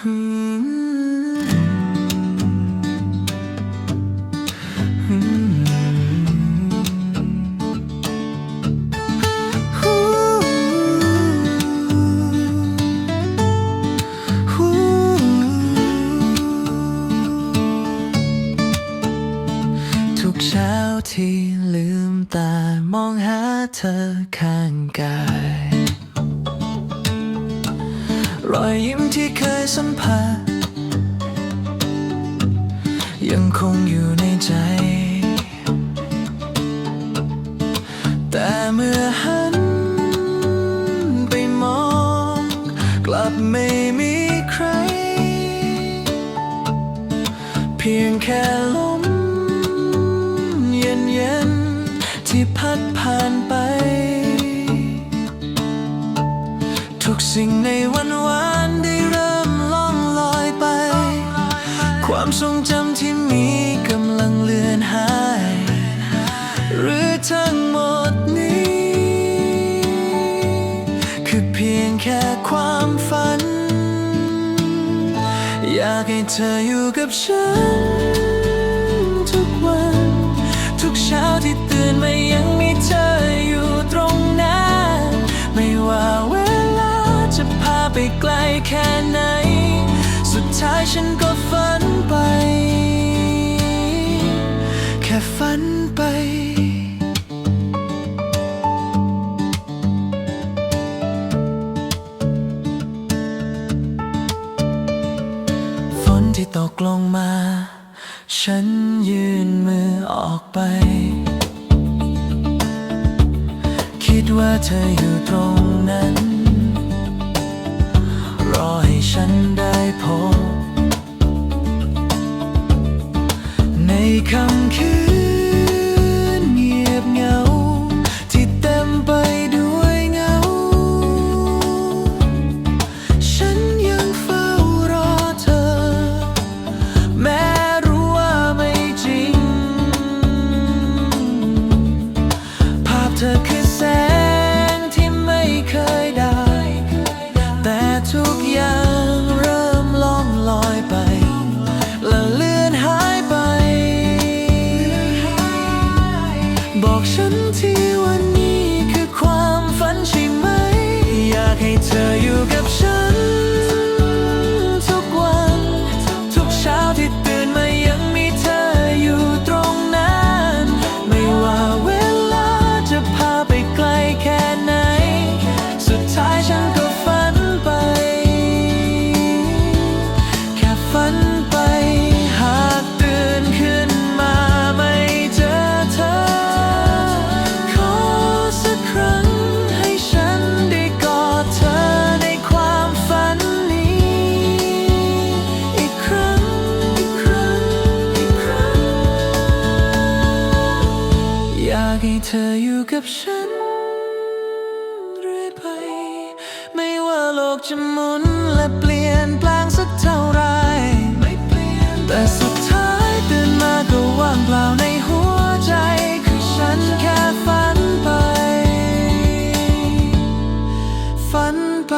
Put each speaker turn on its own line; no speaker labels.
ทุกเช้าที่ลืมตามองหาเธอข้างกาย รอยยิ้มที่เคยสัมผัส ยังคงอยู่ในใจ แต่เมื่อหันไปมอง กลับไม่มีใคร เพียงแค่ลมเย็นๆที่พัดผ่านไป ทุกสิ่งในวันวานได้เริ่มล่องลอยไป ความทรงจำที่มีกำลังเลือนหาย หรือทั้งหมดนี้ คือเพียงแค่ความฝัน อยากให้เธออยู่กับฉัน ทุกวัน ทุกเช้าที่ ท้ายฉันก็ฝันไป แค่ฝันไปฝนที่ตกลงมา ฉันยื่นมือออกไป คิดว่าเธออยู่ตรงนั้น ฉันได้พบในคำคืน บอกฉันที่วันนี้คือความฝันใช่ไหม อยากให้เธออยู่กับฉัน ให้เธออยู่กับฉันเรื่อยไป ไม่ว่าโลกจะหมุนและเปลี่ยนแปลงสักเท่าไรไม่เปลี่ยนแต่สุดท้ายตื่นมาก็ว่างเปล่าในหัวใจ คือฉันแค่ฝันไป ฝันไป